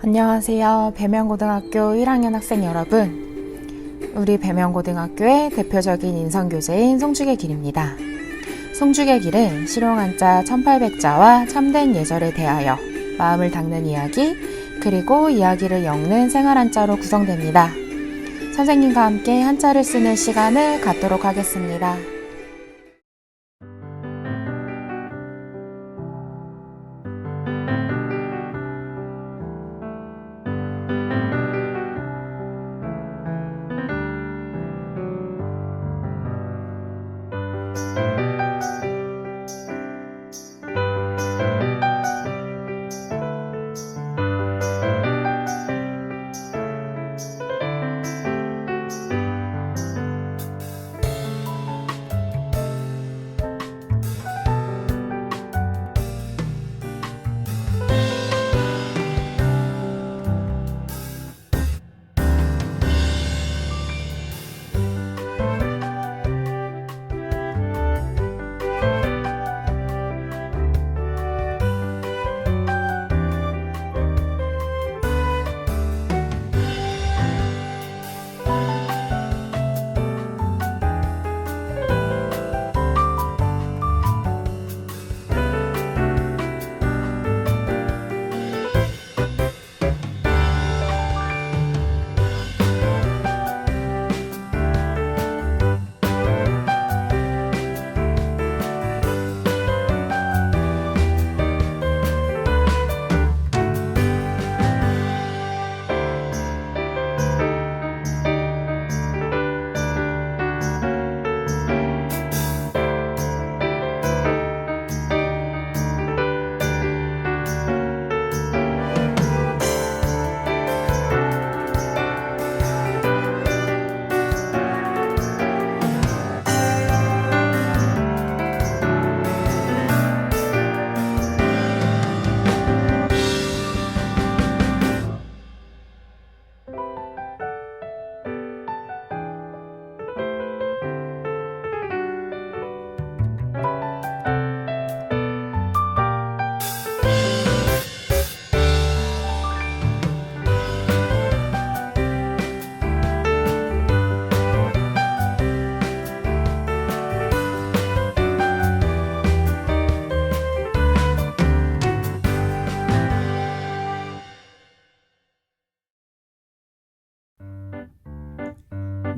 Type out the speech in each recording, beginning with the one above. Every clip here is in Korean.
안녕하세요. 배명고등학교 1학년 학생 여러분. 우리 배명고등학교의 대표적인 인성교재인 송죽의 길입니다. 송죽의 길은 실용한자 1800자와 참된 예절에 대하여 마음을 닦는 이야기, 그리고 이야기를 엮는 생활한자로 구성됩니다. 선생님과 함께 한자를 쓰는 시간을 갖도록 하겠습니다.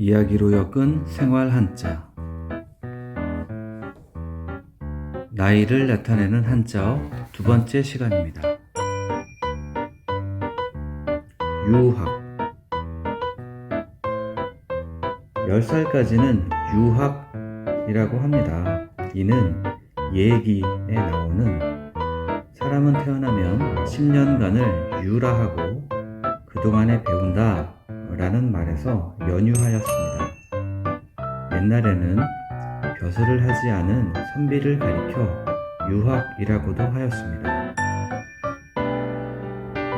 이야기로 엮은 생활 한자 나이를 나타내는 한자어 두 번째 시간입니다. 유학 10살까지는 유학이라고 합니다. 이는 얘기에 나오는 사람은 태어나면 10년간을 유라하고 그동안에 배운다 라는 말에서 연유하였습니다. 옛날에는 벼슬을 하지 않은 선비를 가리켜 유학이라고도 하였습니다.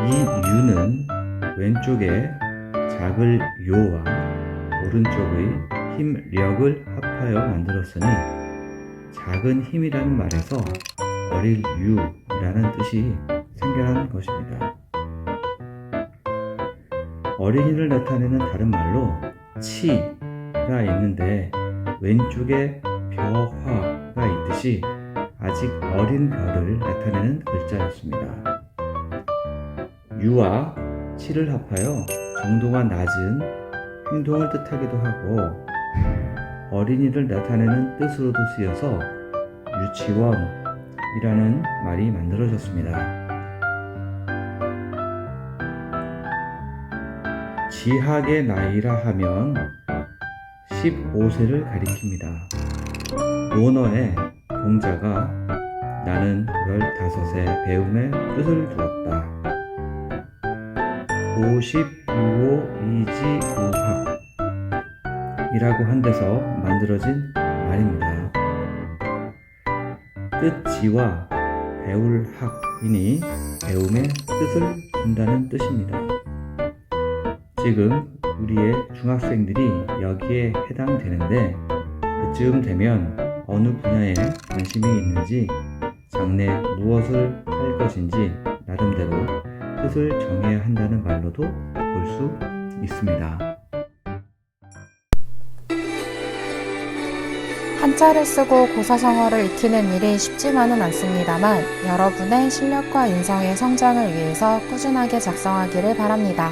이 유는 왼쪽에 작을 요와 오른쪽의 힘력을 합하여 만들었으니 작은 힘이라는 말에서 어릴 유라는 뜻이 생겨난 것입니다. 어린이를 나타내는 다른 말로 치가 있는데 왼쪽에 벼화가 있듯이 아직 어린 별을 나타내는 글자였습니다. 유와 치를 합하여 정도가 낮은 행동을 뜻하기도 하고 어린이를 나타내는 뜻으로도 쓰여서 유치원이라는 말이 만들어졌습니다. 지학의 나이라 하면 15세를 가리킵니다. 논어의 공자가 나는 15세 배움에 뜻을 두었다. 55이지우학 이라고 한 데서 만들어진 말입니다. 뜻지와 배울 학이니 배움의 뜻을 둔다는 뜻입니다. 지금 우리의 중학생들이 여기에 해당되는데 그쯤 되면 어느 분야에 관심이 있는지 장래 무엇을 할 것인지 나름대로 뜻을 정해야 한다는 말로도 볼 수 있습니다. 한자를 쓰고 고사성어를 익히는 일이 쉽지만은 않습니다만 여러분의 실력과 인성의 성장을 위해서 꾸준하게 작성하기를 바랍니다.